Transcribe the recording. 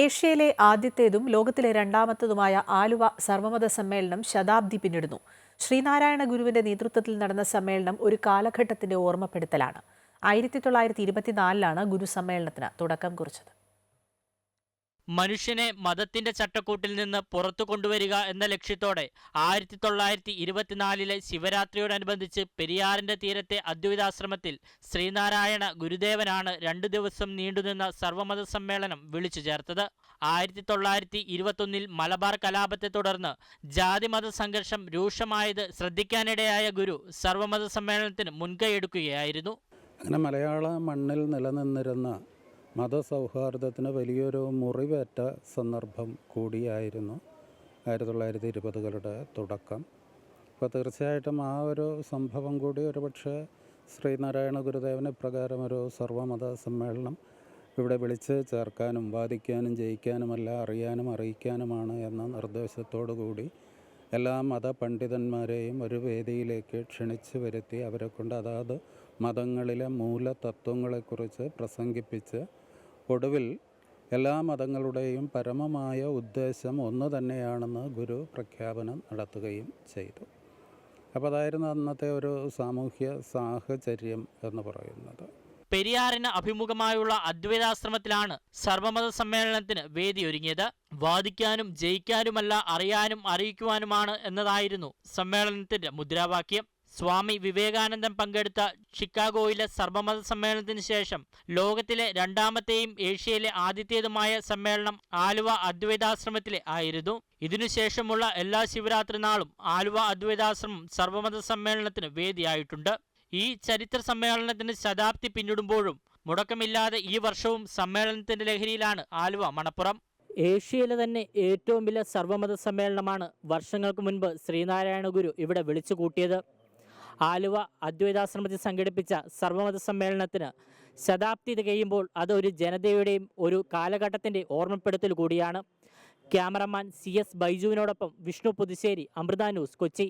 ഏഷ്യയിലെ ആദ്യത്തേതും ലോകത്തിലെ രണ്ടാമത്തതുമായ ആലുവ സർവമത സമ്മേളനം ശതാബ്ദി പിന്നിടുന്നു. ശ്രീനാരായണ ഗുരുവിന്റെ നേതൃത്വത്തിൽ നടന്ന സമ്മേളനം ഒരു കാലഘട്ടത്തിന്റെ ഓർമ്മപ്പെടുത്തലാണ്. ആയിരത്തി തൊള്ളായിരത്തി ഇരുപത്തിനാലിലാണ് ഗുരു സമ്മേളനത്തിന് തുടക്കം കുറിച്ചത്. മനുഷ്യനെ മതത്തിന്റെ ചട്ടക്കൂട്ടിൽ നിന്ന് പുറത്തു കൊണ്ടുവരിക എന്ന ലക്ഷ്യത്തോടെ ആയിരത്തി തൊള്ളായിരത്തി ഇരുപത്തിനാലിലെ ശിവരാത്രിയോടനുബന്ധിച്ച് പെരിയാറിന്റെ തീരത്തെ അദ്വൈതാശ്രമത്തിൽ ശ്രീനാരായണ ഗുരുദേവനാണ് രണ്ടു ദിവസം നീണ്ടുനിന്ന സർവമത സമ്മേളനം വിളിച്ചു ചേർത്തത്. ആയിരത്തി തൊള്ളായിരത്തി ഇരുപത്തൊന്നിൽ മലബാർ കലാപത്തെ തുടർന്ന് ജാതിമത സംഘർഷം രൂക്ഷമായത് ശ്രദ്ധിക്കാനിടയായ ഗുരു സർവമത സമ്മേളനത്തിന് മുൻകൈയെടുക്കുകയായിരുന്നു. അങ്ങനെ മലയാള മണ്ണിൽ നിലനിന്നിരുന്ന മതസൗഹാർദ്ദത്തിന് വലിയൊരു മുറിവേറ്റ സന്ദർഭം കൂടിയായിരുന്നു ആയിരത്തി തൊള്ളായിരത്തി ഇരുപതുകളുടെ തുടക്കം. അപ്പോൾ തീർച്ചയായിട്ടും ആ ഒരു സംഭവം കൂടി ഒരുപക്ഷെ ശ്രീനാരായണ ഗുരുദേവന് ഇപ്രകാരം ഒരു സർവമത സമ്മേളനം ഇവിടെ വിളിച്ച് ചേർക്കാനും വാദിക്കാനും ജയിക്കാനുമല്ല അറിയാനും അറിയിക്കാനുമാണ് എന്ന നിർദ്ദേശത്തോടു കൂടി എല്ലാ മത പണ്ഡിതന്മാരെയും ഒരു വേദിയിലേക്ക് ക്ഷണിച്ചു വരുത്തി അവരെ കൊണ്ട് അതാത് മതങ്ങളിലെ മൂലതത്വങ്ങളെക്കുറിച്ച് പ്രസംഗിപ്പിച്ച് ഒടുവിൽ എല്ലാ മതങ്ങളുടെയും പരമമായ ഉദ്ദേശം ഒന്ന് തന്നെയാണെന്ന് ഗുരു പ്രഖ്യാപനം നടത്തുകയും ചെയ്തു. അപ്പോൾ അതായിരുന്നു അന്നത്തെ ഒരു സാമൂഹ്യ സാഹചര്യം എന്ന് പറയുന്നത്. പെരിയാറിന് അഭിമുഖമായുള്ള അദ്വൈതാശ്രമത്തിലാണ് സർവമത സമ്മേളനത്തിന് വേദിയൊരുങ്ങിയത് വാദിക്കാനും ജയിക്കാനുമല്ല അറിയാനും അറിയിക്കുവാനുമാണ് എന്നതായിരുന്നു സമ്മേളനത്തിന്റെ മുദ്രാവാക്യം. സ്വാമി വിവേകാനന്ദൻ പങ്കെടുത്ത ഷിക്കാഗോയിലെ സർവമത സമ്മേളനത്തിന് ശേഷം ലോകത്തിലെ രണ്ടാമത്തെയും ഏഷ്യയിലെ ആദ്യത്തേതുമായ സമ്മേളനം ആലുവ അദ്വൈതാശ്രമത്തിലെ ആയിരുന്നു. ഇതിനുശേഷമുള്ള എല്ലാ ശിവരാത്രി നാളും ആലുവ അദ്വൈതാശ്രമം സർവമത സമ്മേളനത്തിന് വേദിയായിട്ടുണ്ട്. ഈ ചരിത്ര സമ്മേളനത്തിന് ശതാബ്ദി പിന്നിടുമ്പോഴും മുടക്കമില്ലാതെ ഈ വർഷവും സമ്മേളനത്തിന്റെ ലഹരിയിലാണ് ആലുവ മണപ്പുറം. ഏഷ്യയിലെ തന്നെ ഏറ്റവും വലിയ സർവമത സമ്മേളനമാണ് വർഷങ്ങൾക്ക് മുൻപ് ശ്രീനാരായണ ഗുരു ഇവിടെ വിളിച്ചു കൂട്ടിയത് ആലുവ അദ്വൈതാശ്രമത്തിൽ സംഘടിപ്പിച്ച സർവമത സമ്മേളനത്തിന് ശതാബ്ദി തികയുമ്പോൾ അത് ഒരു ജനതയുടെയും ഒരു കാലഘട്ടത്തിന്റെ ഓർമ്മപ്പെടുത്തൽ കൂടിയാണ്. ക്യാമറമാൻ സി എസ് ബൈജുവിനോടൊപ്പം വിഷ്ണു പുതുശ്ശേരി അമൃത ന്യൂസ് കൊച്ചി.